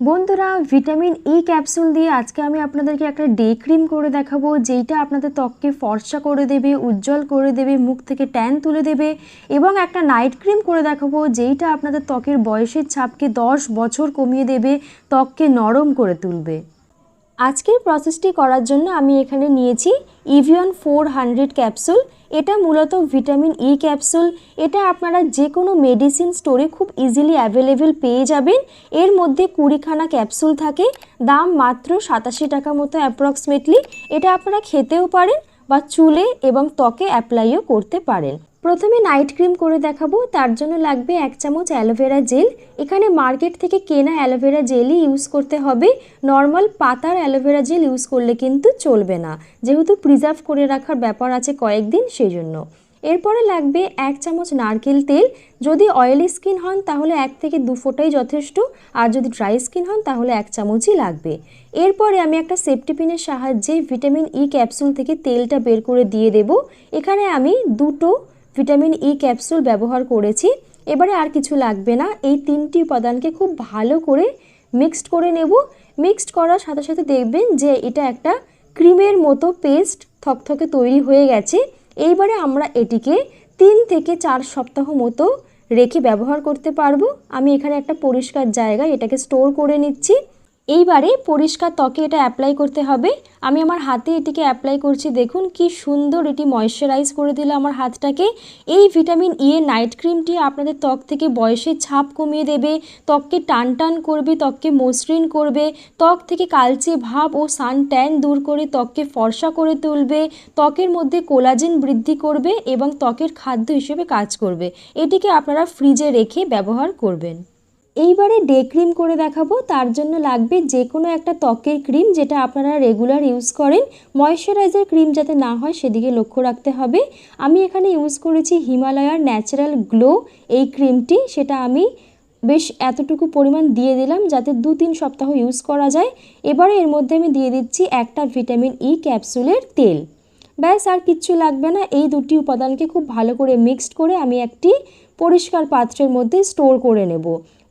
বন্ধুরা, vitamin E capsule দিয়ে আজকে আমি আপনাদেরকে একটা ডে ক্রিম করে দেখাবো, যেইটা আপনাদের ত্বককে ফর্সা করে দেবে, উজ্জ্বল করে দেবে, মুখ থেকে ট্যান তুলে দেবে এবং একটা নাইট ক্রিম করে দেখাবো, যেইটা আপনাদের ত্বকের বয়সের ছাপকে দশ বছর কমিয়ে দেবে, ত্বককে নরম করে তুলবে। আজকের প্রসেসটি করার জন্য আমি এখানে নিয়েছি ইভিয়ন ফোর হান্ড্রেড ক্যাপসুল এটা মূলত ভিটামিন ই ক্যাপসুল এটা আপনারা যে কোনো মেডিসিন স্টোরে খুব ইজিলি অ্যাভেলেবেল পেয়ে যাবেন। এর মধ্যে কুড়িখানা ক্যাপসুল থাকে। দাম মাত্র সাতাশি টাকা মতো অ্যাপ্রক্সিমেটলি এটা আপনারা খেতেও পারেন। বা চুলে এবং ত্বকে অ্যাপ্লাইও করতে পারেন। প্রথমে নাইট ক্রিম করে দেখাবো, তার জন্য লাগবে এক চামচ অ্যালোভেরা জেল। এখানে মার্কেট থেকে কেনা অ্যালোভেরা জেলই ইউজ করতে হবে। নর্মাল পাতার অ্যালোভেরা জেল ইউজ করলে কিন্তু চলবে না। যেহেতু প্রিজার্ভ করে রাখার ব্যাপার আছে কয়েকদিন সেই জন্য এরপরে লাগবে এক চামচ নারকেল তেল। যদি অয়েলি স্কিন হন, তাহলে এক থেকে দু ফোঁটাই যথেষ্ট। আর যদি ড্রাই স্কিন হন, তাহলে এক চামচই লাগবে। এরপরে আমি একটা সেফটি পিনের সাহায্যে ভিটামিন ই ক্যাপসুল থেকে তেলটা বের করে দিয়ে দেব। এখানে আমি দুটো ভিটামিন ই ক্যাপসুল ব্যবহার করেছি। এবারে আর কিছু লাগবে না। এই তিনটি উপাদানকে খুব ভালো করে মিক্সড করে নেব। মিক্সড করার সাথে সাথে দেখবেন যে এটা একটা ক্রিমের মতো পেস্ট থকথকে তৈরি হয়ে গেছে। এইবারে আমরা এটিকে তিন থেকে চার সপ্তাহ মতো রেখে ব্যবহার করতে পারব। আমি এখানে একটা পরিষ্কার জায়গায় এটাকে স্টোর করে নিচ্ছি। এইবারে পরিষ্কার ত্বকে এটা অ্যাপ্লাই করতে হবে। আমি আমার হাতে এটিকে অ্যাপ্লাই করছি, দেখুন কি সুন্দর এটি ময়শ্চারাইজ করে দিল আমার হাতটাকে। এই ভিটামিন ই নাইট ক্রিমটি আপনাদের ত্বক থেকে বয়সের ছাপ কমিয়ে দেবে, ত্বককে টান টান করবে, ত্বককে মসৃণ করবে, ত্বক থেকে কালচে ভাব ও সান ট্যান দূর করে ত্বককে ফর্সা করে তুলবে, ত্বকের মধ্যে কোলাজেন বৃদ্ধি করবে এবং ত্বকের খাদ্য হিসেবে কাজ করবে। এটিকে আপনারা ফ্রিজে রেখে ব্যবহার করবেন। এইবারে ডে ক্রিম করে দেখাবো। তার জন্য লাগবে যে কোনো একটা ত্বকের ক্রিম যেটা আপনারা রেগুলার ইউজ করেন। ময়শ্চারাইজার ক্রিম যাতে না হয় সেদিকে লক্ষ্য রাখতে হবে। আমি এখানে ইউজ করেছি হিমালয়ার ন্যাচারাল গ্লো এই ক্রিমটি সেটা আমি বেশ এতটুকু পরিমাণ দিয়ে দিলাম যাতে দু তিন সপ্তাহ ইউজ করা যায়। এবারে এর মধ্যে আমি দিয়ে দিচ্ছি একটা ভিটামিন ই ক্যাপসুলের তেল। ব্যাস, আর কিচ্ছু লাগবে না। এই দুটি উপাদানকে খুব ভালো করে মিক্সড করে আমি একটি পরিষ্কার পাত্রের মধ্যে স্টোর করে নেব।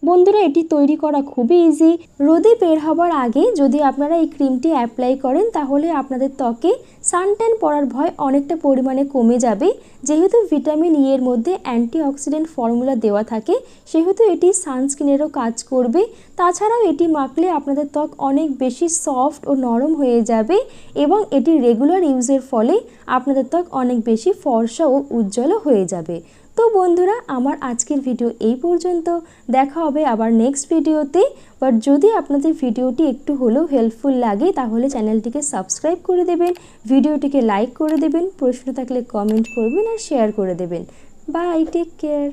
বন্ধুরা, এটি তৈরি করা খুবই ইজি রোদে বের হবার আগে যদি আপনারা এই ক্রিমটি অ্যাপ্লাই করেন, তাহলে আপনাদের ত্বকে সানট্যান পড়ার ভয় অনেকটা পরিমাণে কমে যাবে। যেহেতু ভিটামিন ই এর মধ্যে অ্যান্টিঅক্সিডেন্ট ফর্মুলা দেওয়া থাকে, সেহেতু এটি সানস্ক্রিনেরও কাজ করবে। তাছাড়াও এটি মাখলে আপনাদের ত্বক অনেক বেশি সফট ও নরম হয়ে যাবে এবং এটি রেগুলার ইউজের ফলে আপনাদের ত্বক অনেক বেশি ফর্সা ও উজ্জ্বলও হয়ে যাবে। তো বন্ধুরা, আমার আজকের ভিডিও এই পর্যন্ত। দেখা হবে আবার নেক্সট ভিডিওতে। বাট যদি আপনাদের ভিডিওটি একটু হলেও হেল্পফুল লাগে, তাহলে চ্যানেলটিকে সাবস্ক্রাইব করে দেবেন, ভিডিওটিকে লাইক করে দেবেন, প্রশ্ন থাকলে কমেন্ট করবেন আর শেয়ার করে দেবেন। Bye take care